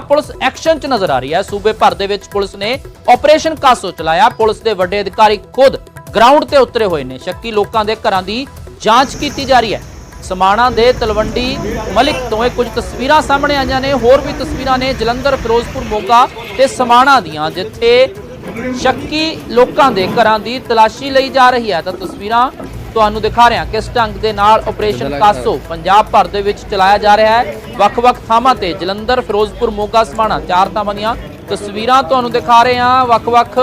Police action 'ਚ ਨਜ਼ਰ ਆ ਰਹੀ ਹੈ। ਸੂਬੇ ਭਰ ਦੇ ਵਿੱਚ ਪੁਲਿਸ ਨੇ ਆਪਰੇਸ਼ਨ ਕਾਸੋ ਚਲਾਇਆ। ਪੁਲਿਸ ਦੇ ਵੱਡੇ ਅਧਿਕਾਰੀ ਖੁਦ ਗਰਾਊਂਡ ਤੇ ਉਤਰੇ ਹੋਏ ਨੇ। ਸ਼ੱਕੀ ਲੋਕਾਂ ਦੇ ਘਰਾਂ ਦੀ ਜਾਂਚ ਕੀਤੀ ਜਾ ਰਹੀ ਹੈ। ਸਮਾਣਾ ਦੇ ਤਲਵੰਡੀ ਮਲਿਕ ਤੋਂ ਇਹ ਕੁਝ ਤਸਵੀਰਾਂ ਸਾਹਮਣੇ ਆਈਆਂ ਨੇ। ਹੋਰ ਵੀ ਤਸਵੀਰਾਂ ਨੇ ਜਲੰਧਰ, ਫਿਰੋਜ਼ਪੁਰ, ਮੋਗਾ ਤੇ ਸਮਾਣਾ ਦੀਆਂ, ਜਿੱਥੇ ਸ਼ੱਕੀ ਲੋਕਾਂ ਦੇ ਘਰਾਂ ਦੀ ਤਲਾਸ਼ੀ ਲਈ ਜਾ ਰਹੀ ਹੈ। ਤਾਂ ਤਸਵੀਰਾਂ ਤੁਹਾਨੂੰ ਦਿਖਾ ਰਿਹਾ ਕਿਸ ਢੰਗ ਦੇ ਨਾਲ ਆਪਰੇਸ਼ਨ ਕਾਸੋ ਪੰਜਾਬ ਭਰ ਦੇ ਵਿੱਚ ਚਲਾਇਆ ਜਾ ਰਿਹਾ ਹੈ। ਵੱਖ-ਵੱਖ ਥਾਵਾਂ ਤੇ ਜਲੰਧਰ ਫਿਰੋਜ਼ਪੁਰ ਮੋਗਾ ਸਮਾਣਾ ਚਾਰ ਥਾਵਾਂ ਦੀਆਂ ਤਸਵੀਰਾਂ ਤੁਹਾਨੂੰ ਦਿਖਾ ਰਹੇ ਹਾਂ। ਵੱਖ-ਵੱਖ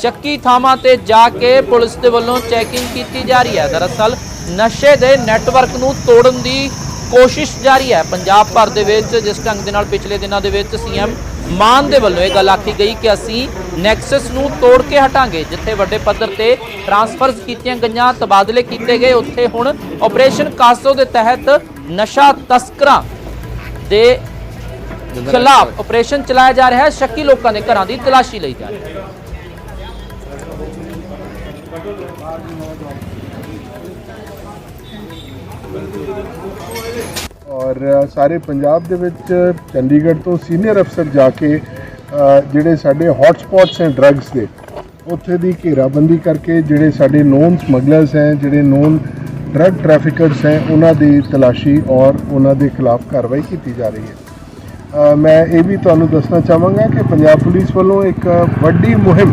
ਸ਼ੱਕੀ ਥਾਵਾਂ ਤੇ ਜਾ ਕੇ ਪੁਲਿਸ ਦੇ ਵੱਲੋਂ ਚੈਕਿੰਗ ਕੀਤੀ ਜਾ ਰਹੀ ਹੈ। ਦਰਅਸਲ ਨਸ਼ੇ ਦੇ ਨੈਟਵਰਕ ਨੂੰ ਤੋੜਨ ਦੀ ਕੋਸ਼ਿਸ਼ ਜਾਰੀ ਹੈ। ਪੰਜਾਬ ਭਰ ਦੇ ਵਿੱਚ ਜਿਸ ਢੰਗ ਦੇ ਨਾਲ ਪਿਛਲੇ ਦਿਨਾਂ ਦੇ ਵਿੱਚ ਸੀਐਮ ਮਾਨ ਦੇ ਵੱਲੋਂ ਇਹ ਗੱਲ ਆਖੀ ਗਈ ਕਿ ਅਸੀਂ ਨੈਕਸਸ ਨੂੰ ਤੋੜ ਕੇ ਹਟਾਂਗੇ, ਜਿੱਥੇ ਵੱਡੇ ਪੱਧਰ ਤੇ ਟਰਾਂਸਫਰਸ ਕੀਤੀਆਂ ਗਈਆਂ, ਤਬਾਦਲੇ ਕੀਤੇ ਗਏ। ਉੱਥੇ ਹੁਣ ਆਪਰੇਸ਼ਨ ਕਾਸੋ ਦੇ ਤਹਿਤ ਨਸ਼ਾ ਤਸਕਰਾਂ ਦੇ ਖਿਲਾਫ ਆਪਰੇਸ਼ਨ ਚਲਾਇਆ ਜਾ ਰਿਹਾ ਹੈ। ਸ਼ੱਕੀ ਲੋਕਾਂ ਦੇ ਘਰਾਂ ਦੀ ਤਲਾਸ਼ੀ ਲਈ ਜਾ ਰਹੀ ਹੈ। ਔਰ ਸਾਰੇ ਪੰਜਾਬ ਦੇ ਵਿੱਚ ਚੰਡੀਗੜ੍ਹ ਤੋਂ ਸੀਨੀਅਰ ਅਫਸਰ ਜਾ ਕੇ ਜਿਹੜੇ ਸਾਡੇ ਹੌਟ ਸਪੌਟਸ ਹੈ ਡਰੱਗਸ ਦੇ, ਉੱਥੇ ਦੀ ਘੇਰਾਬੰਦੀ ਕਰਕੇ ਜਿਹੜੇ ਸਾਡੇ ਨੋਨ ਸਮਗਲਰਸ ਹੈ, ਜਿਹੜੇ ਨੋਨ ਡਰੱਗ ਟ੍ਰੈਫਿਕਰਸ ਹੈ, ਉਹਨਾਂ ਦੀ ਤਲਾਸ਼ੀ ਔਰ ਉਹਨਾਂ ਦੇ ਖਿਲਾਫ ਕਾਰਵਾਈ ਕੀਤੀ ਜਾ ਰਹੀ ਹੈ। ਮੈਂ ਇਹ ਵੀ ਤੁਹਾਨੂੰ ਦੱਸਣਾ ਚਾਹਾਂਗਾ ਕਿ ਪੰਜਾਬ ਪੁਲਿਸ ਵੱਲੋਂ ਇੱਕ ਵੱਡੀ ਮੁਹਿੰਮ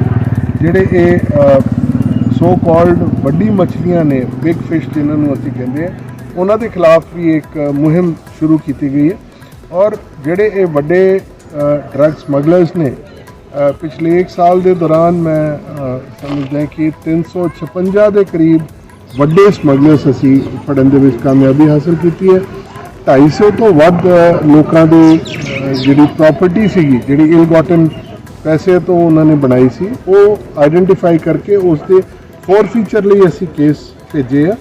ਜਿਹੜੇ ਇਹ ਸੋ ਕਾਲਡ ਵੱਡੀ ਮੱਛਲੀਆਂ ਨੇ ਬਿਗ ਫਿਸ਼ ਜਿਨ੍ਹਾਂ ਨੂੰ ਅਸੀਂ ਕਹਿੰਦੇ ਆ ਉਹਨਾਂ ਦੇ ਖਿਲਾਫ ਵੀ ਇੱਕ ਮੁਹਿੰਮ ਸ਼ੁਰੂ ਕੀਤੀ ਗਈ ਹੈ। ਔਰ ਜਿਹੜੇ ਇਹ ਵੱਡੇ ਡਰੱਗ ਸਮਗਲਰਸ ਨੇ। ਪਿਛਲੇ 1 ਸਾਲ ਦੇ ਦੌਰਾਨ ਮੈਂ ਸਮਝਦਾ ਕਿ 356 ਦੇ ਕਰੀਬ ਵੱਡੇ ਸਮਗਲਰਸ ਅਸੀਂ ਫੜਨ ਦੇ ਵਿੱਚ ਕਾਮਯਾਬੀ ਹਾਸਲ ਕੀਤੀ ਹੈ। 250 ਤੋਂ ਵੱਧ ਲੋਕਾਂ ਦੇ ਜਿਹੜੀ ਪ੍ਰਾਪਰਟੀ ਸੀਗੀ, ਜਿਹੜੀ ਇਲ ਗਾਟਨ ਪੈਸੇ ਤੋਂ ਉਹਨਾਂ ਨੇ ਬਣਾਈ ਸੀ, ਉਹ ਆਇਡੈਂਟੀਫਾਈ ਕਰਕੇ ਉਸ ਦੇ ਫੋਰ ਫੀਚਰ ਲਈ ਅਸੀਂ ਕੇਸ ਭੇਜੇ ਆ।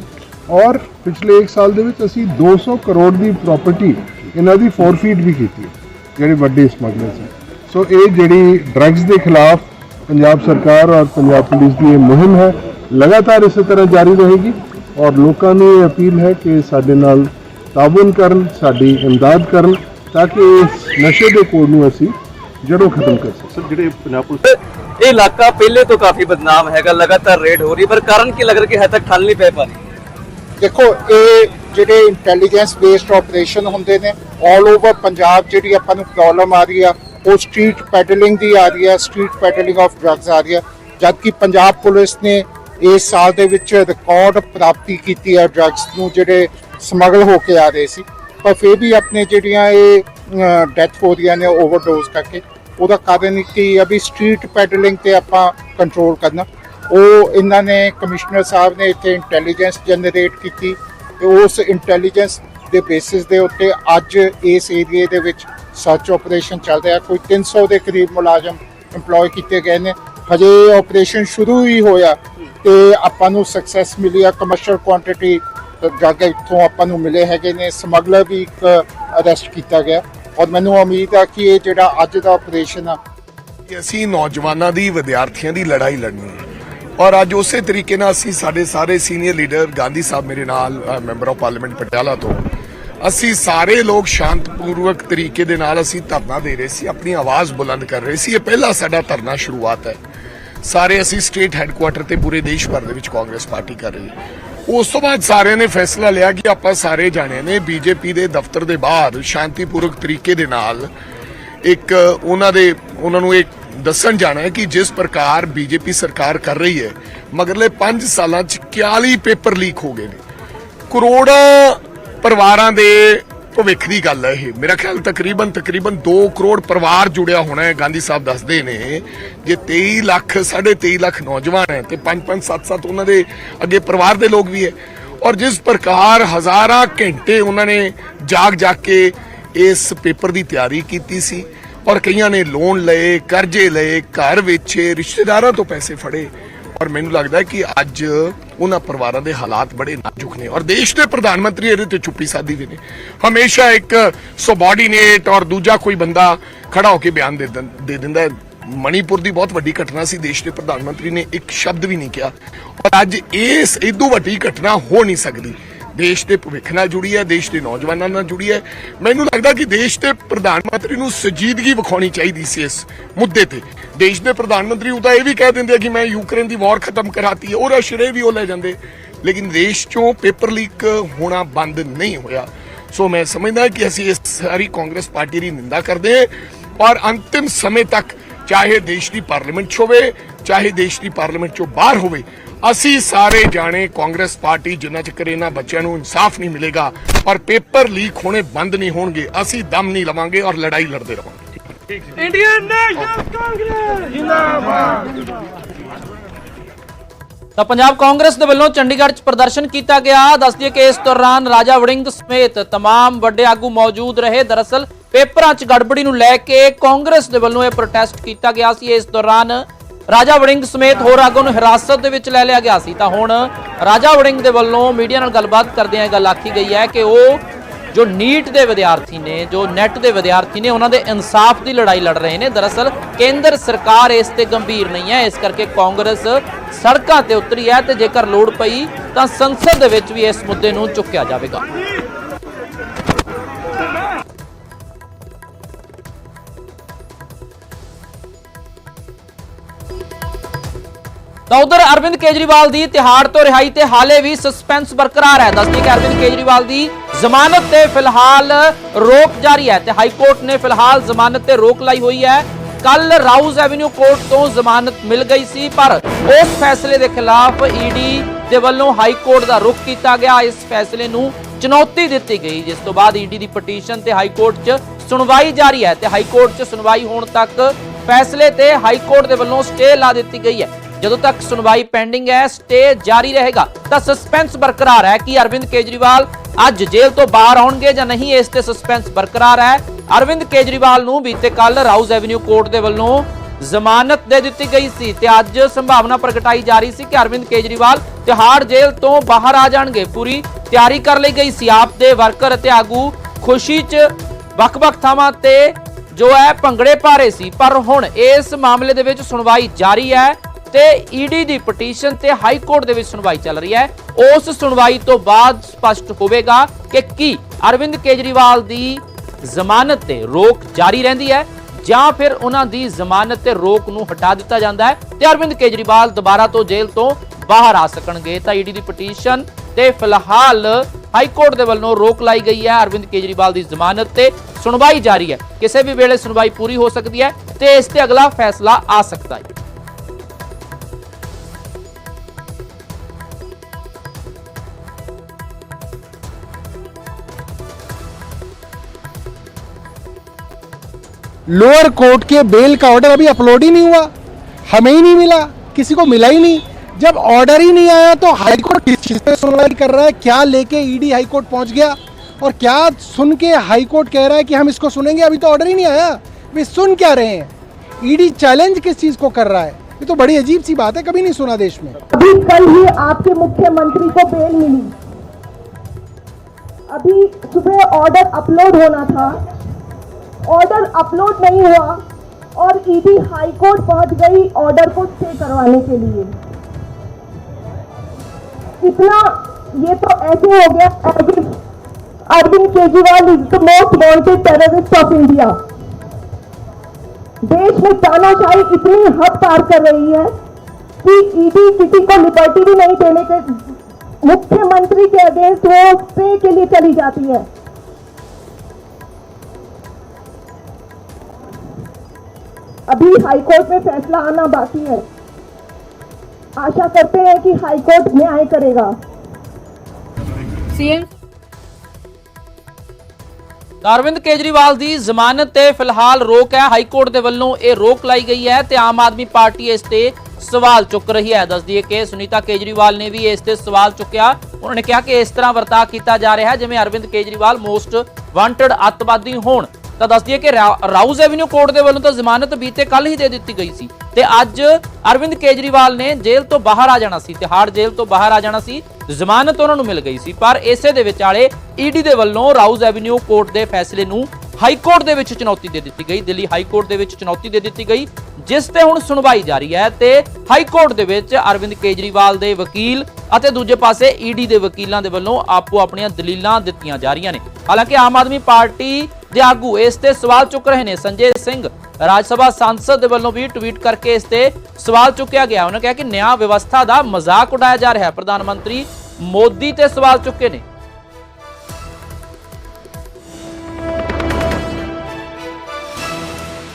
ਔਰ ਪਿਛਲੇ 1 ਸਾਲ ਦੇ ਵਿੱਚ ਅਸੀਂ 200 ਕਰੋੜ ਦੀ ਪ੍ਰਾਪਰਟੀ ਇਹਨਾਂ ਦੀ ਫੋਰਫੀਟ ਵੀ ਕੀਤੀ ਹੈ। ਜਿਹੜੇ ਵੱਡੇ ਸਮਗਲਰਸ ਹੈ ਸੋ ਇਹ ਜਿਹੜੀ ਡਰੱਗਸ ਦੇ ਖਿਲਾਫ ਪੰਜਾਬ ਸਰਕਾਰ ਔਰ ਪੰਜਾਬ ਪੁਲਿਸ ਦੀ ਇਹ ਮੁਹਿੰਮ ਹੈ ਲਗਾਤਾਰ ਇਸੇ ਤਰ੍ਹਾਂ ਜਾਰੀ ਰਹੇਗੀ ਔਰ ਲੋਕਾਂ ਨੂੰ ਇਹ ਅਪੀਲ ਹੈ ਕਿ ਸਾਡੇ ਨਾਲ ਤਾਬਨ ਕਰਨ ਸਾਡੀ ਇਮਦਾਦ ਕਰਨ ਤਾਂ ਕਿ ਇਸ ਨਸ਼ੇ ਦੇ ਕੋੜ ਨੂੰ ਅਸੀਂ ਜੜੋਂ ਖਤਮ ਕਰ ਸਕੀਏ। ਸਰ ਜਿਹੜੇ ਪੰਜਾਬ ਪੁਲਿਸ ਇਹ ਇਲਾਕਾ ਪਹਿਲੇ ਤੋਂ ਕਾਫੀ ਬਦਨਾਮ ਹੈਗਾ ਲਗਾਤਾਰ ਰੇਡ ਹੋ ਰਹੀ ਪਰ ਕਾਰਨ ਕੀ ਲੱਗ ਰਿਹਾ ਕਿ ਹਜੇ ਤੱਕ ਠੱਲ ਨਹੀਂ ਪੈ ਪਾ ਰਹੀ? ਦੇਖੋ, ਇਹ ਜਿਹੜੇ ਇੰਟੈਲੀਜੈਂਸ ਬੇਸਡ ਆਪਰੇਸ਼ਨ ਹੁੰਦੇ ਨੇ 올 ਓਵਰ ਪੰਜਾਬ ਜਿਹੜੀ ਆਪਾਂ ਨੂੰ ਪ੍ਰੋਬਲਮ ਆ ਰਹੀ ਆ, ਉਹ ਸਟਰੀਟ ਪੈਡਲਿੰਗ ਦੀ ਆ ਰਹੀ ਆ ਸਟਰੀਟ ਪੈਡਲਿੰਗ ਆਫ ਡਰੱਗਸ ਆ ਰਹੀ ਆ। ਜਦਕਿ ਪੰਜਾਬ ਪੁਲਿਸ ਨੇ ਇਸ ਸਾਲ ਦੇ ਵਿੱਚ ਰਿਕਾਰਡ ਪ੍ਰਾਪਤੀ ਕੀਤੀ ਆ ਡਰੱਗਸ ਨੂੰ, ਜਿਹੜੇ ਸਮਗਲ ਹੋ ਕੇ ਆ ਰਹੇ ਸੀ। ਪਰ ਫਿਰ ਵੀ ਆਪਣੇ ਜਿਹੜੀਆਂ ਇਹ ਡੈਥ ਹੋ ਰਹੀਆਂ ਨੇ ਓਵਰਡੋਜ਼ ਕਰਕੇ, ਉਹਦਾ ਕਾਰਨ ਕੀ ਆ ਵੀ ਸਟਰੀਟ ਪੈਡਲਿੰਗ ਤੇ ਆਪਾਂ ਕੰਟਰੋਲ ਕਰਨਾ। ਉਹ ਇਹਨਾਂ ਨੇ ਕਮਿਸ਼ਨਰ ਸਾਹਿਬ ਨੇ ਇੱਥੇ ਇੰਟੈਲੀਜੈਂਸ ਜਨਰੇਟ ਕੀਤੀ ਤੇ ਉਸ ਇੰਟੈਲੀਜੈਂਸ ਦੇ ਬੇਸਿਸ ਦੇ ਉੱਤੇ ਅੱਜ ਇਸ ਏਰੀਏ ਦੇ ਵਿੱਚ ਸਰਚ ਆਪਰੇਸ਼ਨ ਚੱਲ ਰਿਹਾ। ਕੋਈ 300 ਦੇ ਕਰੀਬ ਮੁਲਾਜ਼ਮ EMPLOY ਕੀਤੇ ਗਏ ਨੇ। ਹਜੇ ਆਪਰੇਸ਼ਨ ਸ਼ੁਰੂ ਹੀ ਹੋਇਆ ਤੇ ਆਪਾਂ ਨੂੰ ਸਕਸੈਸ ਮਿਲੀ ਆ। ਕਮਰਸ਼ੀਅਲ ਕੁਆਂਟੀਟੀ ਡਰੱਗ ਇੱਥੋਂ ਆਪਾਂ ਨੂੰ ਮਿਲੇ ਹੈਗੇ ਨੇ। ਸਮਗਲਰ ਵੀ ਇੱਕ ਅਰੈਸਟ ਕੀਤਾ ਗਿਆ। ਔਰ ਮੈਨੂੰ ਉਮੀਦ ਆ ਕਿ ਇਹ ਜਿਹੜਾ ਅੱਜ ਦਾ ਆਪਰੇਸ਼ਨ ਆ, ਕਿ ਅਸੀਂ ਨੌਜਵਾਨਾਂ ਦੀ, ਵਿਦਿਆਰਥੀਆਂ ਦੀ ਲੜਾਈ ਲੜਨੀ ਹੈ। ਔਰ ਅੱਜ ਉਸੇ ਤਰੀਕੇ ਨਾਲ ਅਸੀਂ ਸਾਡੇ ਸਾਰੇ ਸੀਨੀਅਰ ਲੀਡਰ ਗਾਂਧੀ ਸਾਹਿਬ ਮੇਰੇ ਨਾਲ ਮੈਂਬਰ ਆਫ ਪਾਰਲੀਮੈਂਟ ਪਟਿਆਲਾ ਤੋਂ, ਅਸੀਂ ਸਾਰੇ ਲੋਕ ਸ਼ਾਂਤਪੂਰਵਕ ਤਰੀਕੇ ਦੇ ਨਾਲ ਅਸੀਂ ਧਰਨਾ ਦੇ ਰਹੇ ਸੀ, ਆਪਣੀ ਆਵਾਜ਼ ਬੁਲੰਦ ਕਰ ਰਹੇ ਸੀ। ਇਹ ਪਹਿਲਾ ਸਾਡਾ ਧਰਨਾ ਸ਼ੁਰੂਆਤ ਹੈ। ਸਾਰੇ ਅਸੀਂ ਸਟੇਟ ਹੈੱਡਕੁਆਟਰ ਤੇ ਪੂਰੇ ਦੇਸ਼ ਭਰ ਦੇ ਵਿੱਚ ਕਾਂਗਰਸ ਪਾਰਟੀ ਕਰ ਰਹੀ ਹੈ। ਉਸ ਤੋਂ ਬਾਅਦ ਸਾਰਿਆਂ ਨੇ ਫੈਸਲਾ ਲਿਆ ਕਿ ਆਪਾਂ ਸਾਰੇ ਜਾਣਿਆਂ ਨੇ ਬੀਜੇਪੀ ਦੇ ਦਫ਼ਤਰ ਦੇ ਬਾਹਰ ਸ਼ਾਂਤੀਪੂਰਵਕ ਤਰੀਕੇ ਦੇ ਨਾਲ ਇੱਕ ਉਹਨਾਂ ਦੇ, ਉਹਨਾਂ ਨੂੰ ਇੱਕ ਦੱਸਣ ਜਾਣਾ ਹੈ ਕਿ ਜਿਸ ਪ੍ਰਕਾਰ ਬੀਜੇਪੀ ਸਰਕਾਰ ਕਰ ਰਹੀ ਹੈ, ਮਗਰਲੇ 5 ਸਾਲਾਂ ਚ 41 ਪੇਪਰ ਲੀਕ ਹੋ ਗਏ ਨੇ। ਕਰੋੜਾਂ ਪਰਿਵਾਰਾਂ ਦੇ ਭਵਿੱਖ ਦੀ ਗੱਲ ਹੈ ਇਹ। ਮੇਰਾ ਖਿਆਲ ਤਕਰੀਬਨ ਤਕਰੀਬਨ 2 ਕਰੋੜ ਪਰਿਵਾਰ ਜੁੜਿਆ ਹੋਣਾ ਹੈ, ਗਾਂਧੀ ਸਾਹਿਬ ਦੱਸਦੇ ਨੇ, ਜੇ 23 ਲੱਖ 23.5 ਲੱਖ ਨੌਜਵਾਨ ਹੈ, ਤੇ 5-5 7-7 ਉਹਨਾਂ ਦੇ ਅੱਗੇ ਪਰਿਵਾਰ ਦੇ ਲੋਕ ਵੀ ਹੈ। ਔਰ ਜਿਸ ਪ੍ਰਕਾਰ ਹਜ਼ਾਰਾਂ ਘੰਟੇ ਉਹਨਾਂ ਨੇ ਜਾਗ ਜਾਗ ਕੇ ਇਸ ਪੇਪਰ ਦੀ ਤਿਆਰੀ ਕੀਤੀ ਸੀ ਔਰ ਕਈਆਂ ਨੇ ਲੋਨ ਲਏ, ਕਰਜ਼ੇ ਲਏ, ਘਰ ਵੇਚੇ, ਰਿਸ਼ਤੇਦਾਰਾਂ ਤੋਂ ਪੈਸੇ ਫੜੇ। ਔਰ ਮੈਨੂੰ ਲੱਗਦਾ ਹੈ ਕਿ ਅੱਜ ਉਹਨਾਂ ਪਰਿਵਾਰਾਂ ਦੇ ਹਾਲਾਤ ਬੜੇ ਨਾਜ਼ੁਕ ਨੇ ਔਰ ਦੇਸ਼ ਦੇ ਪ੍ਰਧਾਨ ਮੰਤਰੀ ਇਹਦੇ ਤੇ ਚੁੱਪੀ ਸਾਧੀ ਦੇ ਨੇ। ਹਮੇਸ਼ਾ ਇੱਕ ਸਬੋਰਡੀਨੇਟ ਔਰ ਦੂਜਾ ਕੋਈ ਬੰਦਾ ਖੜਾ ਹੋ ਕੇ ਬਿਆਨ ਦੇ ਦਿੰਦਾ ਮਣੀਪੁਰ ਦੀ ਬਹੁਤ ਵੱਡੀ ਘਟਨਾ ਸੀ, ਦੇਸ਼ ਦੇ ਪ੍ਰਧਾਨ ਮੰਤਰੀ ਨੇ ਇੱਕ ਸ਼ਬਦ ਵੀ ਨਹੀਂ ਕਿਹਾ। ਔਰ ਅੱਜ ਇਸ ਇਦੋਂ ਵੱਡੀ ਘਟਨਾ ਹੋ ਨਹੀਂ ਸਕਦੀ। ਦੇਸ਼ ਦੇ ਭਵਿੱਖ ਨਾਲ ਜੁੜੀ ਹੈ, ਦੇਸ਼ ਦੇ ਨੌਜਵਾਨਾਂ ਨਾਲ ਜੁੜੀ ਹੈ। ਮੈਨੂੰ ਲੱਗਦਾ ਕਿ ਦੇਸ਼ ਦੇ ਪ੍ਰਧਾਨ ਮੰਤਰੀ ਨੂੰ ਸੰਜੀਦਗੀ ਵਿਖਾਉਣੀ ਚਾਹੀਦੀ ਸੀ ਇਸ ਮੁੱਦੇ ਤੇ। ਦੇਸ਼ ਦੇ ਪ੍ਰਧਾਨ ਮੰਤਰੀ ਉਹ ਇਹ ਵੀ ਕਹਿ ਦਿੰਦੇ ਕਿ ਮੈਂ ਯੂਕਰੇਨ ਦੀ ਵਾਰ ਖਤਮ ਕਰਾਤੀ ਹੈ, ਉਹਦਾ ਸ਼੍ਰੇ ਵੀ ਉਹ ਲੈ ਜਾਂਦੇ। ਲੇਕਿਨ ਦੇਸ਼ ਚੋਂ ਪੇਪਰ ਲੀਕ ਹੋਣਾ ਬੰਦ ਨਹੀਂ ਹੋਇਆ। ਸੋ ਮੈਂ ਸਮਝਦਾ ਕਿ ਅਸੀਂ ਇਸ ਸਾਰੀ ਕਾਂਗਰਸ ਪਾਰਟੀ ਦੀ ਨਿੰਦਾ ਕਰਦੇ ਹਾਂ ਔਰ ਅੰਤਿਮ ਸਮੇਂ ਤੱਕ ਚਾਹੇ ਦੇਸ਼ ਦੀ ਪਾਰਲੀਮੈਂਟ 'ਚ ਹੋਵੇ, ਚਾਹੇ ਦੇਸ਼ ਦੀ ਪਾਰਲੀਮੈਂਟ ਚੋਂ ਬਾਹਰ ਹੋਵੇ ਅਸੀਂ ਸਾਰੇ ਜਾਣੇ ਕਾਂਗਰਸ ਪਾਰਟੀ ਜਿੰਨਾ ਚਿਰ ਇਹਨਾਂ ਬੱਚਿਆਂ ਨੂੰ ਇਨਸਾਫ ਨਹੀਂ ਮਿਲੇਗਾ ਔਰ ਪੇਪਰ ਲੀਕ ਹੋਣੇ ਬੰਦ ਨਹੀਂ ਹੋਣਗੇ ਅਸੀਂ ਦਮ ਨਹੀਂ ਲਵਾਂਗੇ ਔਰ ਲੜਾਈ ਲੜਦੇ ਰਵਾਂਗੇ ਤਾਂ ਪੰਜਾਬ ਕਾਂਗਰਸ ਦੇ ਵੱਲੋਂ ਚੰਡੀਗੜ੍ਹ 'ਚ ਪ੍ਰਦਰਸ਼ਨ ਕੀਤਾ ਗਿਆ ਦੱਸਦੀ ਕਿ ਇਸ ਦੌਰਾਨ ਰਾਜਾ ਵੜਿੰਗ ਸਮੇਤ तमाम ਵੱਡੇ ਆਗੂ ਮੌਜੂਦ ਰਹੇ ਦਰਅਸਲ ਪੇਪਰਾਂ 'ਚ ਗੜਬੜੀ ਨੂੰ ਲੈ ਕੇ ਕਾਂਗਰਸ ਦੇ ਵੱਲੋਂ ਇਹ ਪ੍ਰੋਟੈਸਟ ਕੀਤਾ ਗਿਆ ਸੀ ਇਸ ਦੌਰਾਨ ਰਾਜਾ ਵੜਿੰਗ ਸਮੇਤ ਹੋਰ ਆਗੂਆਂ ਨੂੰ ਹਿਰਾਸਤ ਦੇ ਵਿੱਚ ਲੈ ਲਿਆ ਗਿਆ ਸੀ। ਤਾਂ ਹੁਣ ਰਾਜਾ ਵੜਿੰਗ ਦੇ ਵੱਲੋਂ ਮੀਡੀਆ ਨਾਲ ਗੱਲਬਾਤ ਕਰਦਿਆਂ ਇਹ ਗੱਲ ਆਖੀ ਗਈ ਹੈ ਕਿ ਉਹ ਜੋ ਨੀਟ ਦੇ ਵਿਦਿਆਰਥੀ ਨੇ, ਜੋ ਨੈਟ ਦੇ ਵਿਦਿਆਰਥੀ ਨੇ, ਉਹਨਾਂ ਦੇ ਇਨਸਾਫ ਦੀ ਲੜਾਈ ਲੜ ਰਹੇ ਨੇ। ਦਰਅਸਲ ਕੇਂਦਰ ਸਰਕਾਰ ਇਸ ਤੇ ਗੰਭੀਰ ਨਹੀਂ ਹੈ, ਇਸ ਕਰਕੇ ਕਾਂਗਰਸ ਸੜਕਾਂ ਤੇ ਉਤਰੀ ਹੈ ਤੇ ਜੇਕਰ ਲੋੜ ਪਈ ਤਾਂ ਸੰਸਦ ਦੇ ਵਿੱਚ ਵੀ ਇਸ ਮੁੱਦੇ ਨੂੰ ਚੁੱਕਿਆ ਜਾਵੇਗਾ। ਤਾਂ ਉਧਰ ਅਰਵਿੰਦ ਕੇਜਰੀਵਾਲ ਦੀ ਤਿਹਾੜ ਤੋਂ ਰਿਹਾਈ ਤੇ ਹਾਲੇ ਵੀ ਸਸਪੈਂਸ ਬਰਕਰਾਰ ਹੈ। ਦੱਸਦੀ ਕਿ ਅਰਵਿੰਦ ਕੇਜਰੀਵਾਲ ਦੀ ਜ਼ਮਾਨਤ ਤੇ ਫਿਲਹਾਲ ਰੋਕ ਜਾਰੀ ਹੈ ਤੇ ਹਾਈ ਕੋਰਟ ਨੇ ਫਿਲਹਾਲ ਜ਼ਮਾਨਤ ਤੇ ਰੋਕ ਲਾਈ ਹੋਈ ਹੈ। ਕੱਲ ਰਾਊਜ਼ ਐਵਨਿਊ ਕੋਰਟ ਤੋਂ ਜ਼ਮਾਨਤ ਮਿਲ ਗਈ ਸੀ, ਪਰ ਉਸ ਫੈਸਲੇ ਦੇ ਖਿਲਾਫ ਈਡੀ ਦੇ ਵੱਲੋਂ ਹਾਈ ਕੋਰਟ ਦਾ ਰੁਖ ਕੀਤਾ ਗਿਆ। ਇਸ ਫੈਸਲੇ ਨੂੰ ਚੁਣੌਤੀ ਦਿੱਤੀ ਗਈ, ਜਿਸ ਤੋਂ ਬਾਅਦ ਈਡੀ ਦੀ ਪਟੀਸ਼ਨ ਤੇ ਹਾਈ ਕੋਰਟ 'ਚ ਸੁਣਵਾਈ ਜਾਰੀ ਹੈ ਤੇ ਹਾਈ ਕੋਰਟ 'ਚ ਸੁਣਵਾਈ ਹੋਣ ਤੱਕ ਫੈਸਲੇ ਤੇ ਹਾਈ ਕੋਰਟ ਦੇ ਵੱਲੋਂ ਸਟੇ ਲਾ ਦਿੱਤੀ ਗਈ ਹੈ। ਜਦੋਂ ਤੱਕ ਸੁਣਵਾਈ ਪੈਂਡਿੰਗ ਹੈ ਸਟੇ ਜਾਰੀ ਰਹੇਗਾ। ਤਾਂ ਸਸਪੈਂਸ ਬਰਕਰਾਰ ਹੈ ਕਿ ਅਰਵਿੰਦ ਕੇਜਰੀਵਾਲ ਅੱਜ ਜੇਲ੍ਹ ਤੋਂ ਬਾਹਰ ਆਉਣਗੇ ਜਾਂ ਨਹੀਂ, ਇਸ ਤੇ ਸਸਪੈਂਸ ਬਰਕਰਾਰ ਹੈ। ਅਰਵਿੰਦ ਕੇਜਰੀਵਾਲ ਨੂੰ ਬੀਤੇ ਕੱਲ ਰਾਊਜ਼ ਐਵਨਿਊ ਕੋਰਟ ਦੇ ਵੱਲੋਂ ਜ਼ਮਾਨਤ ਦੇ ਦਿੱਤੀ ਗਈ ਸੀ ਤੇ ਅੱਜ ਸੰਭਾਵਨਾ ਪ੍ਰਗਟਾਈ ਜਾ ਰਹੀ ਸੀ ਕਿ ਅਰਵਿੰਦ ਕੇਜਰੀਵਾਲ ਤਿਹਾੜ ਜੇਲ੍ਹ ਤੋਂ ਬਾਹਰ ਆ ਜਾਣਗੇ। ਪੂਰੀ ਤਿਆਰੀ ਕਰ ਲਈ ਗਈ ਸੀ। ਆਪ ਦੇ ਵਰਕਰ ਅਤੇ ਆਗੂ ਖੁਸ਼ੀ 'ਚ ਵੱਖ-ਵੱਖ ਥਾਵਾਂ ਤੇ ਜੋ ਹੈ, ਭੰਗੜੇ ਭਾਰੇ ਸੀ। ਪਰ ਹੁਣ ਇਸ ਮਾਮਲੇ ਦੇ ਵਿੱਚ ਸੁਣਵਾਈ ਜਾਰੀ ਹੈ। ਤੇ ਈਡੀ ਦੀ ਪਟੀਸ਼ਨ ਤੇ ਹਾਈ ਕੋਰਟ ਦੇ ਵਿੱਚ ਸੁਣਵਾਈ ਚੱਲ ਰਹੀ ਹੈ। ਉਸ ਸੁਣਵਾਈ ਤੋਂ ਬਾਅਦ ਸਪਸ਼ਟ ਹੋਵੇਗਾ ਕਿ ਕੀ ਅਰਵਿੰਦ ਕੇਜਰੀਵਾਲ ਦੀ ਜ਼ਮਾਨਤ ਤੇ ਰੋਕ ਜਾਰੀ ਰਹਿੰਦੀ ਹੈ ਜਾਂ ਫਿਰ ਉਹਨਾਂ ਦੀ ਜ਼ਮਾਨਤ ਤੇ ਰੋਕ ਨੂੰ ਹਟਾ ਦਿੱਤਾ ਜਾਂਦਾ ਹੈ ਤੇ ਅਰਵਿੰਦ ਕੇਜਰੀਵਾਲ ਦੁਬਾਰਾ ਤੋਂ ਜੇਲ੍ਹ ਤੋਂ ਬਾਹਰ ਆ ਸਕਣਗੇ। ਤਾਂ ਈਡੀ ਦੀ ਪਟੀਸ਼ਨ ਤੇ ਫਿਲਹਾਲ ਹਾਈ ਕੋਰਟ ਦੇ ਵੱਲੋਂ ਰੋਕ ਲਾਈ ਗਈ ਹੈ ਅਰਵਿੰਦ ਕੇਜਰੀਵਾਲ ਦੀ ਜ਼ਮਾਨਤ ਤੇ ਸੁਣਵਾਈ ਜਾਰੀ ਹੈ। ਕਿਸੇ ਵੀ ਵੇਲੇ ਸੁਣਵਾਈ ਪੂਰੀ ਹੋ ਸਕਦੀ ਹੈ ਤੇ ਇਸ ਤੇ ਅਗਲਾ ਫੈਸਲਾ ਆ ਸਕਦਾ ਹੈ। लोअर कोर्ट के बेल का ऑर्डर अभी अपलोड ही नहीं हुआ। हमें ही नहीं मिला, किसी को मिला ही नहीं। जब ऑर्डर ही नहीं आया तो हाई कोर्ट किस चीज़ पे सुनवाई कर रहा है? क्या लेके ईडी हाई कोर्ट पहुँच गया? और क्या सुन के हाईकोर्ट कह रहा है कि हम इसको सुनेंगे? अभी तो ऑर्डर ही नहीं आया। वे सुन क्या रहे हैं? ईडी चैलेंज किस चीज़ को कर रहा है? ये तो बड़ी अजीब सी बात है, कभी नहीं सुना देश में। अभी कल ही आपके मुख्यमंत्री को बेल मिली। अभी सुबह ऑर्डर अपलोड होना था। ऑर्डर अपलोड नहीं हुआ और ईडी हाई कोर्ट पहुँच गई ऑर्डर को स्टे करवाने के लिए। इतना, ये तो ऐसे हो गया, Arvind Arvind Kejriwal is the most wanted terrorist of India देश में तानाशाही इतनी हद पार कर रही है कि ईडी किसी को लिबर्टी भी नहीं देने के मुख्यमंत्री के अगेंस्ट वो स्टे के लिए चली जाती है। अभी हाईकोर्ट में फैसला आना बाकी है आशा करते हैं कि हाईकोर्ट न्याय करेगा सीएम ਤਾਂ ਅਰਵਿੰਦ ਕੇਜਰੀਵਾਲ ਦੀ ਜ਼ਮਾਨਤ ਤੇ ਫਿਲਹਾਲ ਰੋਕ ਹੈ ਹਾਈ ਕੋਰਟ ਦੇ ਵੱਲੋਂ ਇਹ ਰੋਕ ਲਾਈ ਗਈ ਹੈ ਤੇ ਆਮ ਆਦਮੀ ਪਾਰਟੀ ਇਸ ਤੇ ਸਵਾਲ ਚੁੱਕ ਰਹੀ ਹੈ ਦੱਸਦੀ ਹੈ ਕਿ ਸੁਨੀਤਾ ਕੇਜਰੀਵਾਲ ਨੇ ਵੀ ਇਸ ਤੇ ਸਵਾਲ ਚੁੱਕਿਆ ਉਹਨਾਂ ਨੇ ਕਿਹਾ ਕਿ ਇਸ ਤਰ੍ਹਾਂ ਵਰਤਾਅ ਕੀਤਾ ਜਾ ਰਿਹਾ ਹੈ ਜਿਵੇਂ ਅਰਵਿੰਦ ਕੇਜਰੀਵਾਲ ਮੋਸਟ ਵਾਂਟਡ ਅੱਤਵਾਦੀ ਹੋਣ ਤਾਂ ਦੱਸਦੀ ਹੈ ਕਿ ਰਾ- ਰਾਊਜ਼ ਐਵਨਿਊ ਕੋਰਟ ਦੇ ਵੱਲੋਂ ਤਾਂ ਜ਼ਮਾਨਤ ਬੀਤੇ ਕੱਲ ਹੀ ਦੇ ਦਿੱਤੀ ਗਈ ਸੀ ਤੇ ਅੱਜ ਅਰਵਿੰਦ ਕੇਜਰੀਵਾਲ ਨੇ ਜੇਲ੍ਹ ਤੋਂ ਬਾਹਰ ਆ ਜਾਣਾ ਸੀ, ਤਿਹਾੜ ਜੇਲ੍ਹ ਤੋਂ ਬਾਹਰ ਆ ਜਾਣਾ ਸੀ, ਜ਼ਮਾਨਤ ਉਹਨਾਂ ਨੂੰ ਮਿਲ ਗਈ ਸੀ। ਪਰ ਇਸੇ ਦੇ ਵਿਚਾਲੇ ਈਡੀ ਦੇ ਵੱਲੋਂ ਰਾਊਜ਼ ਐਵਨਿਊ ਕੋਰਟ ਦੇ ਫੈਸਲੇ ਨੂੰ ਹਾਈ ਕੋਰਟ ਦੇ ਵਿੱਚ ਚੁਣੌਤੀ ਦੇ ਦਿੱਤੀ ਗਈ, ਦਿੱਲੀ ਹਾਈ ਕੋਰਟ ਦੇ ਵਿੱਚ ਚੁਣੌਤੀ ਦੇ ਦਿੱਤੀ ਗਈ, ਜਿਸ ਤੇ ਹੁਣ ਸੁਣਵਾਈ ਜਾਰੀ ਹੈ ਤੇ ਹਾਈ ਕੋਰਟ ਦੇ ਵਿੱਚ ਅਰਵਿੰਦ ਕੇਜਰੀਵਾਲ ਦੇ ਵਕੀਲ ਅਤੇ ਦੂਜੇ ਪਾਸੇ ਈਡੀ ਦੇ ਵਕੀਲਾਂ ਦੇ ਵੱਲੋਂ ਆਪੋ ਆਪਣੀਆਂ ਦਲੀਲਾਂ ਦਿੱਤੀਆਂ ਜਾ ਰਹੀਆਂ ਨੇ। ਹਾਲਾਂਕਿ ਆਮ ਆਦਮੀ ਪਾਰਟੀ ਦੇ ਆਗੂ ਇਸ ਤੇ ਸਵਾਲ ਚੁੱਕ ਰਹੇ ਨੇ। ਸੰਜੇ ਸਿੰਘ, ਰਾਜ ਸਭਾ ਸੰਸਦ ਦੇ ਵੱਲੋਂ ਵੀ ਟਵੀਟ ਕਰਕੇ ਇਸ ਤੇ ਸਵਾਲ ਚੁੱਕਿਆ ਗਿਆ। ਉਹਨਾਂ ਕਿਹਾ ਕਿ ਨਿਆਂ ਵਿਵਸਥਾ ਦਾ ਮਜ਼ਾਕ ਉਡਾਇਆ ਜਾ ਰਿਹਾ ਹੈ। ਪ੍ਰਧਾਨ ਮੰਤਰੀ ਮੋਦੀ ਤੇ ਸਵਾਲ ਚੁੱਕੇ ਨੇ।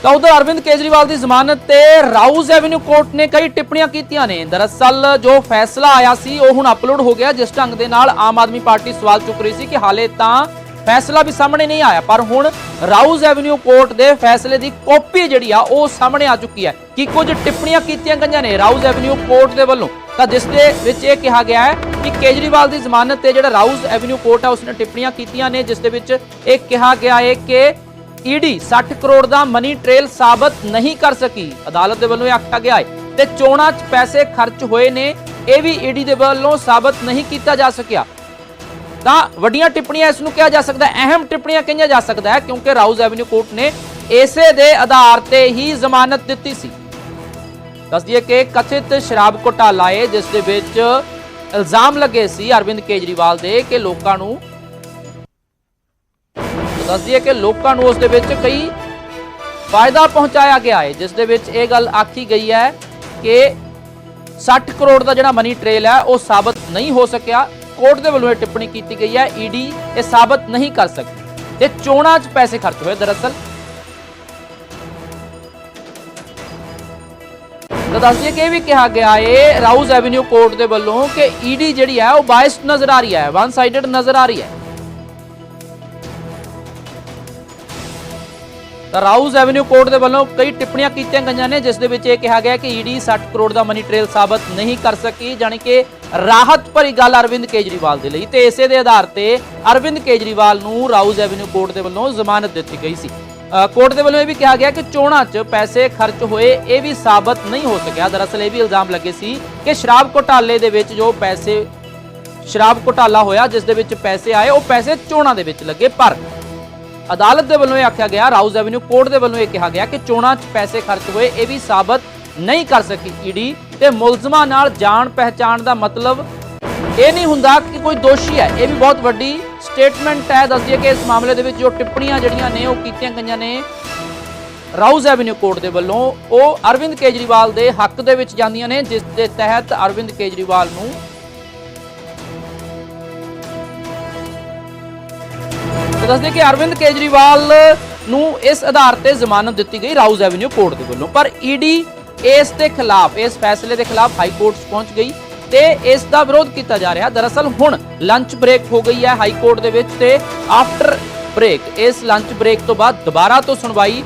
ਤਾਂ ਉਧਰ ਅਰਵਿੰਦ ਕੇਜਰੀਵਾਲ ਦੀ ਜ਼ਮਾਨਤ ਤੇ ਰਾਉਜ਼ ਐਵਨਿਊ ਕੋਰਟ ਨੇ ਕਈ ਟਿੱਪਣੀਆਂ ਕੀਤੀਆਂ ਨੇ। ਦਰਅਸਲ ਜੋ ਫੈਸਲਾ ਆਇਆ ਸੀ, ਉਹ ਹੁਣ ਅਪਲੋਡ ਹੋ ਗਿਆ, ਜਿਸ ਢੰਗ ਦੇ ਨਾਲ ਆਮ ਆਦਮੀ ਪਾਰਟੀ ਸਵਾਲ ਚੁੱਕ ਰਹੀ ਸੀ ਕਿ ਹਾਲੇ ਤਾਂ ਫੈਸਲਾ ਵੀ ਸਾਹਮਣੇ ਨਹੀਂ ਆਇਆ, ਪਰ ਹੁਣ ਰਾਉਜ਼ ਐਵਨਿਊ ਕੋਰਟ ਦੇ ਫੈਸਲੇ ਦੀ ਕਾਪੀ ਜਿਹੜੀ ਆ, ਉਹ ਸਾਹਮਣੇ ਆ ਚੁੱਕੀ ਹੈ। ਕਿ ਕੁਝ ਟਿੱਪਣੀਆਂ ਕੀਤੀਆਂ ਗਈਆਂ ਨੇ ਰਾਉਜ਼ ਐਵਨਿਊ ਕੋਰਟ ਦੇ ਵੱਲੋਂ? ਤਾਂ ਜਿਸ ਦੇ ਵਿੱਚ ਇਹ ਕਿਹਾ ਗਿਆ ਹੈ ਕਿ ਕੇਜਰੀਵਾਲ ਦੀ ਜ਼ਮਾਨਤ ਤੇ ਜਿਹੜਾ ਰਾਉਜ਼ ਐਵਨਿਊ ਕੋਰਟ ਹੈ ਉਸਨੇ ਟਿੱਪਣੀਆਂ ਕੀਤੀਆਂ ਨੇ, ਜਿਸ ਦੇ ਵਿੱਚ ਇਹ ਕਿਹਾ ਗਿਆ ਹੈ ਕਿ ਈਡੀ 60 ਕਰੋੜ ਦਾ ਮਨੀ ਟ੍ਰੇਲ ਸਾਬਤ ਨਹੀਂ ਕਰ ਸਕੀ। ਅਦਾਲਤ ਦੇ ਵੱਲੋਂ ਇਹ ਆਖਿਆ ਗਿਆ ਹੈ। ਤੇ ਚੋਣਾਂ 'ਚ ਪੈਸੇ ਖਰਚ ਹੋਏ ਨੇ, ਇਹ ਵੀ ਈਡੀ ਦੇ ਵੱਲੋਂ ਸਾਬਤ ਨਹੀਂ ਕੀਤਾ ਜਾ ਸਕਿਆ। ਤਾਂ ਵੱਡੀਆਂ ਟਿੱਪਣੀਆਂ ਇਸ ਨੂੰ ਕਿਹਾ ਜਾ ਸਕਦਾ ਹੈ। ਅਹਿਮ ਟਿੱਪਣੀਆਂ ਕਹੀਆਂ ਜਾ ਸਕਦਾ ਹੈ ਕਿਉਂਕਿ ਰਾਉਜ਼ ਐਵਨਿਊ ਕੋਰਟ ਨੇ ਇਸੇ ਦੇ ਆਧਾਰ ਤੇ ਹੀ ਜ਼ਮਾਨਤ ਦਿੱਤੀ ਸੀ। ਦੱਸ ਦਈਏ ਕਿ ਕਥਿਤ ਸ਼ਰਾਬ ਘੁਟਾਲਾ ਏ ਜਿਸ ਦੇ ਵਿੱਚ ਇਲਜ਼ਾਮ ਲੱਗੇ ਸੀ ਅਰਵਿੰਦ ਕੇਜਰੀਵਾਲ ਦੇ ਕਿ ਲੋਕਾਂ ਨੂੰ ਦੱਸ ਦਈਏ ਕਿ ਲੋਕਾਂ ਨੂੰ ਉਸ ਦੇ ਵਿੱਚ ਕਈ ਫਾਇਦਾ ਪਹੁੰਚਾਇਆ ਗਿਆ ਹੈ, ਜਿਸ ਦੇ ਵਿੱਚ ਇਹ ਗੱਲ ਆਖੀ ਗਈ ਹੈ ਕਿ 60 ਕਰੋੜ ਦਾ ਜਿਹੜਾ ਮਨੀ ਟ੍ਰੇਲ ਹੈ, ਉਹ ਸਾਬਤ ਨਹੀਂ ਹੋ ਸਕਿਆ। ਕੋਰਟ ਦੇ ਵੱਲੋਂ ਇਹ ਟਿੱਪਣੀ ਕੀਤੀ ਗਈ ਹੈ ਈਡੀ ਇਹ ਸਾਬਤ ਨਹੀਂ ਕਰ ਸਕਦੀ। ਤੇ ਚੋਣਾਂ 'ਚ ਪੈਸੇ ਖਰਚ ਹੋਏ ਦਰਅਸਲ। ਤਾਂ ਦੱਸ ਦਈਏ ਕਿ ਇਹ ਵੀ ਕਿਹਾ ਗਿਆ ਏ ਰਾਉਜ਼ ਐਵਨਿਊ ਕੋਰਟ ਦੇ ਵੱਲੋਂ ਕਿ ਈਡੀ ਜਿਹੜੀ ਹੈ ਉਹ ਬਾਇਸਡ ਨਜ਼ਰ ਆ ਰਹੀ ਹੈ ਵਨ ਸਾਈਡਡ ਨਜ਼ਰ ਆ ਰਹੀ ਹੈ। ਤਾਂ ਰਾਊਜ਼ ਐਵਨਿਊ ਕੋਰਟ ਦੇ ਵੱਲੋਂ ਕਈ ਟਿੱਪਣੀਆਂ ਕੀਤੀਆਂ ਗਈਆਂ ਨੇ, ਜਿਸ ਦੇ ਵਿੱਚ ਇਹ ਕਿਹਾ ਗਿਆ ਕਿ ਈਡੀ 60 ਕਰੋੜ ਦਾ ਮਨੀ ਟ੍ਰੇਲ ਸਾਬਤ ਨਹੀਂ ਕਰ ਸਕੀ, ਜਾਣੀ ਕਿ ਰਾਹਤ ਭਰੀ ਗੱਲ ਅਰਵਿੰਦ ਕੇਜਰੀਵਾਲ ਦੇ ਲਈ। ਤੇ ਇਸੇ ਦੇ ਆਧਾਰ ਤੇ ਅਰਵਿੰਦ ਕੇਜਰੀਵਾਲ ਨੂੰ ਰਾਉਜ਼ ਐਵਨਿਊ ਕੋਰਟ ਦੇ ਵੱਲੋਂ ਜ਼ਮਾਨਤ ਦਿੱਤੀ ਗਈ ਸੀ। ਕੋਰਟ ਦੇ ਵੱਲੋਂ ਇਹ ਵੀ ਕਿਹਾ ਗਿਆ ਕਿ ਚੋਣਾਂ 'ਚ ਪੈਸੇ ਖਰਚ ਹੋਏ, ਇਹ ਵੀ ਸਾਬਤ ਨਹੀਂ ਹੋ ਸਕਿਆ। ਦਰਅਸਲ ਇਹ ਵੀ ਇਲਜ਼ਾਮ ਲੱਗੇ ਸੀ ਕਿ ਸ਼ਰਾਬ ਘੋਟਾਲੇ ਦੇ ਵਿੱਚ ਜੋ ਪੈਸੇ, ਸ਼ਰਾਬ ਘੋਟਾਲਾ ਹੋਇਆ, ਜਿਸ ਦੇ ਵਿੱਚ ਪੈਸੇ ਆਏ, ਉਹ ਪੈਸੇ ਚੋਣਾਂ ਦੇ ਵਿੱਚ ਲੱਗੇ। ਪਰ ਅਦਾਲਤ ਦੇ ਵੱਲੋਂ ਇਹ ਆਖਿਆ ਗਿਆ ਰਾਉਜ਼ ਐਵਨਿਊ ਕੋਰਟ ਦੇ ਵੱਲੋਂ ਇਹ ਕਿਹਾ ਗਿਆ ਕਿ ਚੋਣਾਂ 'ਚ ਪੈਸੇ ਖਰਚ ਹੋਏ, ਇਹ ਵੀ ਸਾਬਤ ਨਹੀਂ ਕਰ ਸਕੀ ਈਡੀ ਤੇ ਮੁਲਜ਼ਮਾਂ ਨਾਲ ਜਾਣ ਪਹਿਚਾਣ ਦਾ ਮਤਲਬ ਇਹ ਨਹੀਂ ਹੁੰਦਾ ਕਿ ਕੋਈ ਦੋਸ਼ੀ ਹੈ। ਇਹ ਵੀ ਬਹੁਤ ਵੱਡੀ ਸਟੇਟਮੈਂਟ ਹੈ, ਦੱਸਦੀ ਹੈ ਕਿ ਇਸ ਮਾਮਲੇ ਦੇ ਵਿੱਚ ਜੋ ਟਿੱਪਣੀਆਂ ਜਿਹੜੀਆਂ ਨੇ, ਉਹ ਕੀਤੀਆਂ ਗਈਆਂ ਨੇ ਰਾਉਜ਼ ਐਵਨਿਊ ਕੋਰਟ ਦੇ ਵੱਲੋਂ। ਉਹ ਅਰਵਿੰਦ ਕੇਜਰੀਵਾਲ ਦੇ ਹੱਕ ਦੇ ਵਿੱਚ ਜਾਂਦੀਆਂ ਨੇ, ਜਿਸ ਦੇ ਤਹਿਤ ਅਰਵਿੰਦ ਕੇਜਰੀਵਾਲ ਨੂੰ ਦੱਸਦੇ ਕਿ ਅਰਵਿੰਦ ਕੇਜਰੀਵਾਲ ਨੂੰ ਇਸ ਆਧਾਰ ਤੇ ਜ਼ਮਾਨਤ ਦਿੱਤੀ ਗਈ ਰਾਉਜ਼ ਐਵਨਿਊ ਕੋਰਟ ਦੇ ਵੱਲੋਂ। ਪਰ ਈਡੀ ਇਸ ਦੇ ਖਿਲਾਫ, ਇਸ ਫੈਸਲੇ ਦੇ ਖਿਲਾਫ ਹਾਈ ਕੋਰਟ ਪਹੁੰਚ ਗਈ ਤੇ ਇਸ ਦਾ ਵਿਰੋਧ ਕੀਤਾ ਜਾ ਰਿਹਾ। ਦਰਅਸਲ ਹੁਣ ਲੰਚ ਬ੍ਰੇਕ ਹੋ ਗਈ ਹੈ ਹਾਈ ਕੋਰਟ ਦੇ ਵਿੱਚ ਤੇ ਆਫਟਰ ਬ੍ਰੇਕ ਇਸ ਲੰਚ ਬ੍ਰੇਕ ਤੋਂ ਬਾਅਦ ਦੁਬਾਰਾ ਤੋਂ ਸੁਣਵਾਈ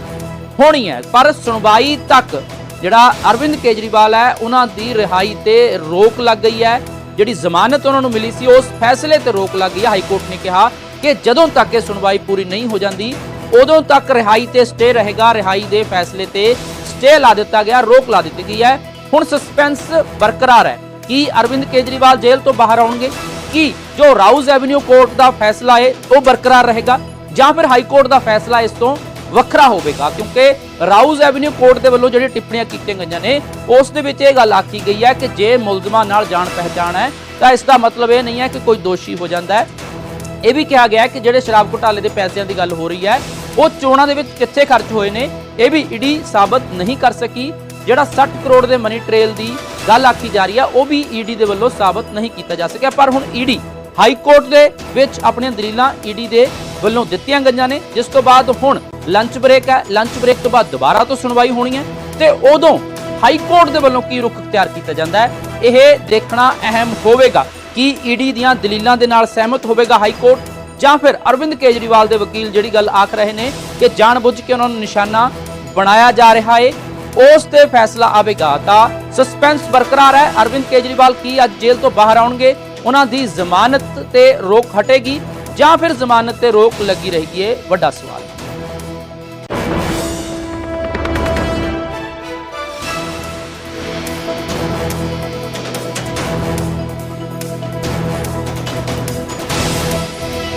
ਹੋਣੀ ਹੈ। ਪਰ ਸੁਣਵਾਈ ਤੱਕ ਜਿਹੜਾ ਅਰਵਿੰਦ ਕੇਜਰੀਵਾਲ ਹੈ, ਉਹਨਾਂ ਦੀ ਰਿਹਾਈ ਤੇ ਰੋਕ ਲੱਗ ਗਈ ਹੈ। ਜਿਹੜੀ ਜ਼ਮਾਨਤ ਉਹਨਾਂ ਨੂੰ ਮਿਲੀ ਸੀ, ਉਸ ਫੈਸਲੇ ਤੇ ਰੋਕ ਲੱਗ ਗਈ ਹੈ। ਹਾਈ ਕੋਰਟ ਨੇ ਕਿਹਾ ਕਿ ਜਦੋਂ ਤੱਕ ਇਹ ਸੁਣਵਾਈ ਪੂਰੀ ਨਹੀਂ ਹੋ ਜਾਂਦੀ, ਉਦੋਂ ਤੱਕ ਰਿਹਾਈ ਤੇ ਸਟੇ ਰਹੇਗਾ। ਰਿਹਾਈ ਦੇ ਫੈਸਲੇ ਤੇ ਸਟੇ ਲਾ ਦਿੱਤਾ ਗਿਆ, ਰੋਕ ਲਾ ਦਿੱਤੀ ਗਈ ਹੈ। ਹੁਣ ਸਸਪੈਂਸ ਬਰਕਰਾਰ ਹੈ। ਕੀ ਅਰਵਿੰਦ ਕੇਜਰੀਵਾਲ ਜੇਲ੍ਹ ਤੋਂ ਬਾਹਰ ਆਉਣਗੇ? ਕੀ ਜੋ ਰਾਊਜ਼ ਐਵਨਿਊ ਕੋਰਟ ਦਾ ਫੈਸਲਾ ਹੈ, ਉਹ ਬਰਕਰਾਰ ਰਹੇਗਾ? ਜਾਂ ਫਿਰ ਹਾਈ ਕੋਰਟ ਦਾ ਫੈਸਲਾ ਇਸ ਤੋਂ ਵੱਖਰਾ ਹੋਵੇਗਾ? ਕਿਉਂਕਿ ਰਾਊਜ਼ ਐਵਨਿਊ ਕੋਰਟ ਦੇ ਵੱਲੋਂ ਜਿਹੜੀ ਟਿੱਪਣੀਆਂ ਕੀਤੀਆਂ ਗਈਆਂ ਨੇ, ਉਸ ਦੇ ਵਿੱਚ ਇਹ ਗੱਲ ਆਖੀ ਗਈ ਹੈ ਕਿ ਜੇ ਮੁਲਜ਼ਮਾਂ ਨਾਲ ਜਾਣ ਪਹਿਚਾਣ ਹੈ, ਤਾਂ ਇਸ ਦਾ ਮਤਲਬ ਇਹ ਨਹੀਂ ਹੈ ਕਿ ਕੋਈ ਦੋਸ਼ੀ ਹੋ ਜਾਂਦਾ ਹੈ। ਇਹ ਵੀ ਕਿਹਾ ਗਿਆ ਕਿ ਜਿਹੜੇ ਸ਼ਰਾਬ ਘੁਟਾਲੇ ਦੇ ਪੈਸਿਆਂ ਦੀ ਗੱਲ ਹੋ ਰਹੀ ਹੈ, ਉਹ ਚੋਣਾਂ ਦੇ ਵਿੱਚ ਕਿੱਥੇ ਖਰਚ ਹੋਏ ਨੇ, ਇਹ ਵੀ ਈਡੀ ਸਾਬਤ ਨਹੀਂ ਕਰ ਸਕੀ। ਜਿਹੜਾ 60 ਕਰੋੜ ਦੇ ਮਨੀ ਟ੍ਰੇਲ ਦੀ ਗੱਲ ਆਖੀ ਜਾ ਰਹੀ ਹੈ ਉਹ ਵੀ ਈਡੀ ਦੇ ਵੱਲੋਂ ਸਾਬਤ ਨਹੀਂ ਕੀਤਾ ਜਾ ਸਕਿਆ। ਪਰ ਹੁਣ ਈਡੀ ਹਾਈ ਕੋਰਟ ਦੇ ਵਿੱਚ ਆਪਣੀਆਂ ਦਲੀਲਾਂ ਈਡੀ ਦੇ ਵੱਲੋਂ ਦਿੱਤੀਆਂ ਗਈਆਂ ਨੇ, ਜਿਸ ਤੋਂ ਬਾਅਦ ਹੁਣ ਲੰਚ ਬ੍ਰੇਕ ਹੈ। ਲੰਚ ਬ੍ਰੇਕ ਤੋਂ ਬਾਅਦ ਦੁਬਾਰਾ ਤੋਂ ਸੁਣਵਾਈ ਹੋਣੀ ਹੈ ਤੇ ਉਦੋਂ ਹਾਈ ਕੋਰਟ ਦੇ ਵੱਲੋਂ ਕੀ ਰੁਖ ਤਿਆਰ ਕੀਤਾ ਜਾਂਦਾ ਹੈ, ਇਹ ਦੇਖਣਾ ਅਹਿਮ ਹੋਵੇਗਾ। ਕਿ ਈਡੀ ਦੀਆਂ ਦਲੀਲਾਂ ਦੇ ਨਾਲ ਸਹਿਮਤ ਹੋਵੇਗਾ ਹਾਈ ਕੋਰਟ ਜਾਂ ਫਿਰ ਅਰਵਿੰਦ ਕੇਜਰੀਵਾਲ ਦੇ ਵਕੀਲ ਜਿਹੜੀ ਗੱਲ ਆਖ ਰਹੇ ਨੇ ਕਿ ਜਾਣਬੁੱਝ ਕੇ ਉਹਨਾਂ ਨੂੰ ਨਿਸ਼ਾਨਾ ਬਣਾਇਆ ਜਾ ਰਿਹਾ ਹੈ ਉਸ ਤੇ ਫੈਸਲਾ ਆਵੇਗਾ। ਤਾਂ ਸਸਪੈਂਸ ਬਰਕਰਾਰ ਹੈ। ਅਰਵਿੰਦ ਕੇਜਰੀਵਾਲ ਕੀ ਅੱਜ ਜੇਲ੍ਹ ਤੋਂ ਬਾਹਰ ਆਉਣਗੇ? ਉਹਨਾਂ ਦੀ ਜ਼ਮਾਨਤ ਤੇ ਰੋਕ ਹਟੇਗੀ ਜਾਂ ਫਿਰ ਜ਼ਮਾਨਤ ਤੇ ਰੋਕ ਲੱਗੀ ਰਹੇਗੀ ਇਹ? ਵੱਡਾ ਸਵਾਲ। ਹੈ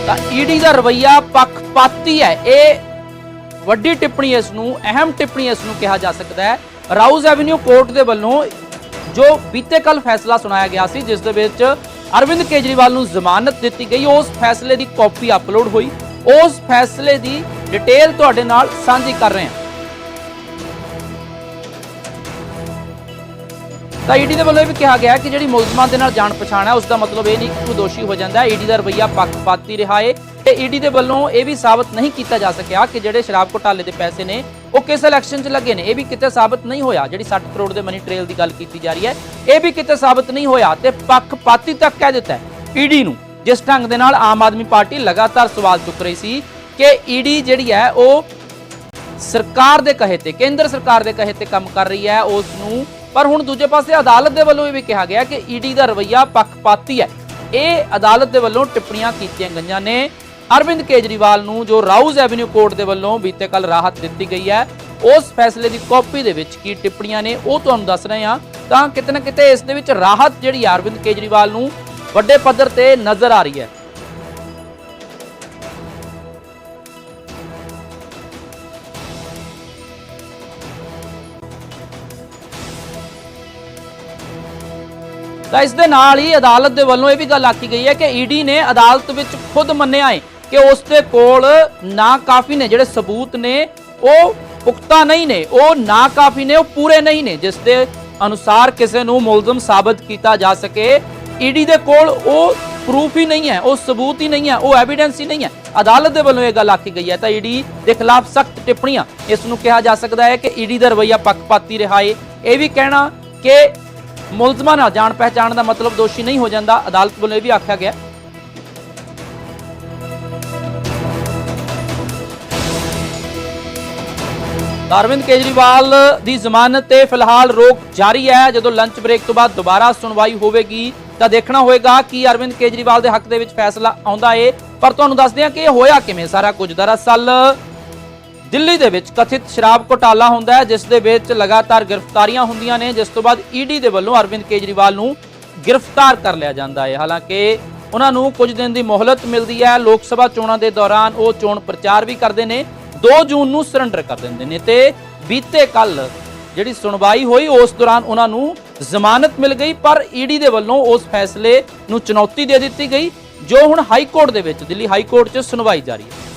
ਤਾਂ ਈਡੀ ਦਾ ਰਵਈਆ ਪੱਖਪਾਤੀ ਹੈ। ਇਹ ਵੱਡੀ ਟਿੱਪਣੀ ਇਸ ਨੂੰ, ਅਹਿਮ ਟਿੱਪਣੀ ਇਸ ਨੂੰ ਕਿਹਾ ਜਾ ਸਕਦਾ ਹੈ। ਰਾਉਜ਼ ਐਵਨਿਊ ਕੋਰਟ ਦੇ ਵੱਲੋਂ ਜੋ ਬੀਤੇ ਕੱਲ ਫੈਸਲਾ ਸੁਣਾਇਆ ਗਿਆ ਸੀ, ਜਿਸ ਦੇ ਵਿੱਚ ਅਰਵਿੰਦ ਕੇਜਰੀਵਾਲ ਨੂੰ ਜ਼ਮਾਨਤ ਦਿੱਤੀ ਗਈ। ਉਸ ਫੈਸਲੇ ਦੀ ਕਾਪੀ ਅਪਲੋਡ ਹੋਈ। ਉਸ ਫੈਸਲੇ ਦੀ ਡਿਟੇਲ ਤੁਹਾਡੇ ਨਾਲ ਸਾਂਝੀ ਕਰ ਰਹੇ ਹਾਂ। ਤਾਂ ਈਡੀ ਦੇ ਵੱਲੋਂ ਇਹ ਵੀ ਕਿਹਾ ਗਿਆ ਕਿ ਜਿਹੜੀ ਮੁਲਜ਼ਮਾਂ ਦੇ ਨਾਲ ਜਾਣ ਪਛਾਣ ਹੈ, ਉਸ ਦਾ ਮਤਲਬ ਇਹ ਨਹੀਂ ਕਿ ਕੋਈ ਦੋਸ਼ੀ ਹੋ ਜਾਂਦਾ ਹੈ। ਈਡੀ ਦਾ ਰਵੱਈਆ ਪੱਖਪਾਤੀ ਰਿਹਾ ਹੈ ਤੇ ਈਡੀ ਦੇ ਵੱਲੋਂ ਇਹ ਵੀ ਸਾਬਤ ਨਹੀਂ ਕੀਤਾ ਜਾ ਸਕਿਆ ਕਿ ਜਿਹੜੇ ਸ਼ਰਾਬ ਘੁਟਾਲੇ ਦੇ ਪੈਸੇ ਨੇ, ਉਹ ਕਿਸ ਇਲੈਕਸ਼ਨ 'ਚ ਲੱਗੇ ਨੇ। ਇਹ ਵੀ ਕਿਤੇ ਸਾਬਤ ਨਹੀਂ ਹੋਇਆ। ਜਿਹੜੀ 60 ਕਰੋੜ ਦੇ ਮਨੀ ਟ੍ਰੇਲ ਦੀ ਗੱਲ ਕੀਤੀ ਜਾ ਰਹੀ ਹੈ, ਇਹ ਵੀ ਕਿਤੇ ਸਾਬਤ ਨਹੀਂ ਹੋਇਆ ਤੇ ਪੱਖਪਾਤੀ ਤੱਕ ਕਹਿ ਦਿੱਤਾ ਹੈ। ਈਡੀ ਨੂੰ ਜਿਸ ਢੰਗ ਦੇ ਨਾਲ ਆਮ ਆਦਮੀ ਪਾਰਟੀ ਲਗਾਤਾਰ ਸਵਾਲ ਚੁੱਕ ਰਹੀ ਸੀ ਕਿ ਈਡੀ ਜਿਹੜੀ ਹੈ, ਉਹ ਸਰਕਾਰ ਦੇ ਕਹੇ ਤੇ, ਕੇਂਦਰ ਸਰਕਾਰ ਦੇ ਕਹੇ ਤੇ ਕੰਮ ਕਰ ਰਹੀ ਹੈ, ਉਸ ਨੂੰ ਪਰ ਹੁਣ ਦੂਜੇ ਪਾਸੇ ਅਦਾਲਤ ਦੇ ਵੱਲੋਂ ਇਹ ਵੀ ਕਿਹਾ ਗਿਆ ਕਿ ਈਡੀ ਦਾ ਰਵੱਈਆ ਪੱਖਪਾਤੀ ਹੈ। ਇਹ ਅਦਾਲਤ ਦੇ ਵੱਲੋਂ ਟਿੱਪਣੀਆਂ ਕੀਤੀਆਂ ਗਈਆਂ ਨੇ। ਅਰਵਿੰਦ ਕੇਜਰੀਵਾਲ ਨੂੰ ਜੋ ਰਾਊਜ਼ ਐਵਨਿਊ ਕੋਰਟ ਦੇ ਵੱਲੋਂ ਬੀਤੇ ਕੱਲ ਰਾਹਤ ਦਿੱਤੀ ਗਈ ਹੈ, ਉਸ ਫੈਸਲੇ ਦੀ ਕਾਪੀ ਦੇ ਵਿੱਚ ਕੀ ਟਿੱਪਣੀਆਂ ਨੇ ਉਹ ਤੁਹਾਨੂੰ ਦੱਸ ਰਹੇ ਹਾਂ। ਤਾਂ ਕਿਤੇ ਨਾ ਕਿਤੇ ਇਸ ਦੇ ਵਿੱਚ ਰਾਹਤ ਜਿਹੜੀ ਹੈ ਅਰਵਿੰਦ ਕੇਜਰੀਵਾਲ ਨੂੰ ਵੱਡੇ ਪੱਧਰ ਤੇ ਨਜ਼ਰ ਆ ਰਹੀ ਹੈ। ਤਾਂ ਇਸ ਦੇ ਨਾਲ ਹੀ ਅਦਾਲਤ ਦੇ ਵੱਲੋਂ ਇਹ ਵੀ ਗੱਲ ਆਖੀ ਗਈ ਹੈ ਕਿ ਈਡੀ ਨੇ ਅਦਾਲਤ ਵਿੱਚ ਖੁਦ ਮੰਨਿਆ ਹੈ ਕਿ ਉਸ ਦੇ ਕੋਲ ਨਾ ਕਾਫੀ ਨੇ, ਜਿਹੜੇ ਸਬੂਤ ਨੇ, ਉਹ ਪੁਖਤਾ ਨਹੀਂ ਨੇ, ਉਹ ਨਾ ਕਾਫੀ ਨੇ, ਉਹ ਪੂਰੇ ਨਹੀਂ ਨੇ, ਜਿਸ ਦੇ ਅਨੁਸਾਰ ਕਿਸੇ ਨੂੰ ਮੁਲਜ਼ਮ ਸਾਬਤ ਕੀਤਾ ਜਾ ਸਕੇ। ਈਡੀ ਦੇ ਕੋਲ ਉਹ ਪ੍ਰੂਫ ਹੀ ਨਹੀਂ ਹੈ, ਉਹ ਸਬੂਤ ਹੀ ਨਹੀਂ ਹੈ, ਉਹ ਐਵੀਡੈਂਸ ਹੀ ਨਹੀਂ ਹੈ। ਅਦਾਲਤ ਦੇ ਵੱਲੋਂ ਇਹ ਗੱਲ ਆਖੀ ਗਈ ਹੈ ਤਾਂ ਈਡੀ ਦੇ ਖਿਲਾਫ ਸਖਤ ਟਿੱਪਣੀਆਂ। ਇਸ ਨੂੰ ਕਿਹਾ ਜਾ ਸਕਦਾ ਹੈ ਕਿ ਈਡੀ ਦਾ ਰਵੱਈਆ ਪੱਖਪਾਤੀ ਰਿਹਾ ਹੈ। ਇਹ ਵੀ ਕਹਿਣਾ ਕਿ ਮੁਲਜ਼ਮਾਂ ਨਾਲ ਜਾਣ ਪਹਿਚਾਣ ਦਾ ਮਤਲਬ ਦੋਸ਼ੀ ਨਹੀਂ ਹੋ ਜਾਂਦਾ, ਅਦਾਲਤ ਵੱਲੋਂ ਇਹ ਵੀ ਆਖਿਆ ਗਿਆ। ਅਰਵਿੰਦ ਕੇਜਰੀਵਾਲ ਦੀ ਜ਼ਮਾਨਤ ਤੇ ਫਿਲਹਾਲ ਰੋਕ ਜਾਰੀ ਹੈ। ਜਦੋਂ ਲੰਚ ਬ੍ਰੇਕ ਤੋਂ ਬਾਅਦ ਦੁਬਾਰਾ ਸੁਣਵਾਈ ਹੋਵੇਗੀ, ਤਾਂ ਦੇਖਣਾ ਹੋਏਗਾ ਕਿ ਅਰਵਿੰਦ ਕੇਜਰੀਵਾਲ ਦੇ ਹੱਕ ਦੇ ਵਿੱਚ ਫੈਸਲਾ ਆਉਂਦਾ ਏ। ਪਰ ਤੁਹਾਨੂੰ ਦੱਸਦੇ ਹਾਂ ਕਿ ਇਹ ਹੋਇਆ ਕਿਵੇਂ? ਸਾਰਾ ਕੁਝ ਦਰਅਸਲ ਦਿੱਲੀ ਦੇ ਵਿੱਚ ਕਥਿਤ ਸ਼ਰਾਬ ਘੁਟਾਲਾ ਹੁੰਦਾ ਹੈ, ਜਿਸ ਦੇ ਵਿੱਚ ਲਗਾਤਾਰ ਗ੍ਰਿਫਤਾਰੀਆਂ ਹੁੰਦੀਆਂ ਨੇ, ਜਿਸ ਤੋਂ ਬਾਅਦ ਈਡੀ ਦੇ ਵੱਲੋਂ ਅਰਵਿੰਦ ਕੇਜਰੀਵਾਲ ਨੂੰ ਗ੍ਰਿਫਤਾਰ ਕਰ ਲਿਆ ਜਾਂਦਾ ਹੈ। ਹਾਲਾਂਕਿ ਉਹਨਾਂ ਨੂੰ ਕੁਝ ਦਿਨ ਦੀ ਮੋਹਲਤ ਮਿਲਦੀ ਹੈ। ਲੋਕ ਸਭਾ ਚੋਣਾਂ ਦੇ ਦੌਰਾਨ ਉਹ ਚੋਣ ਪ੍ਰਚਾਰ ਵੀ ਕਰਦੇ ਨੇ। 2 ਜੂਨ ਨੂੰ ਸਰੈਂਡਰ ਕਰ ਦਿੰਦੇ ਨੇ ਤੇ ਬੀਤੇ ਕੱਲ ਜਿਹੜੀ ਸੁਣਵਾਈ ਹੋਈ, ਉਸ ਦੌਰਾਨ ਉਹਨਾਂ ਨੂੰ ਜ਼ਮਾਨਤ ਮਿਲ ਗਈ, ਪਰ ਈਡੀ ਦੇ ਵੱਲੋਂ ਉਸ ਫੈਸਲੇ ਨੂੰ ਚੁਣੌਤੀ ਦੇ ਦਿੱਤੀ ਗਈ, ਜੋ ਹੁਣ ਹਾਈ ਕੋਰਟ ਦੇ ਵਿੱਚ, ਦਿੱਲੀ ਹਾਈ ਕੋਰਟ 'ਚ ਸੁਣਵਾਈ ਜਾਰੀ ਹੈ।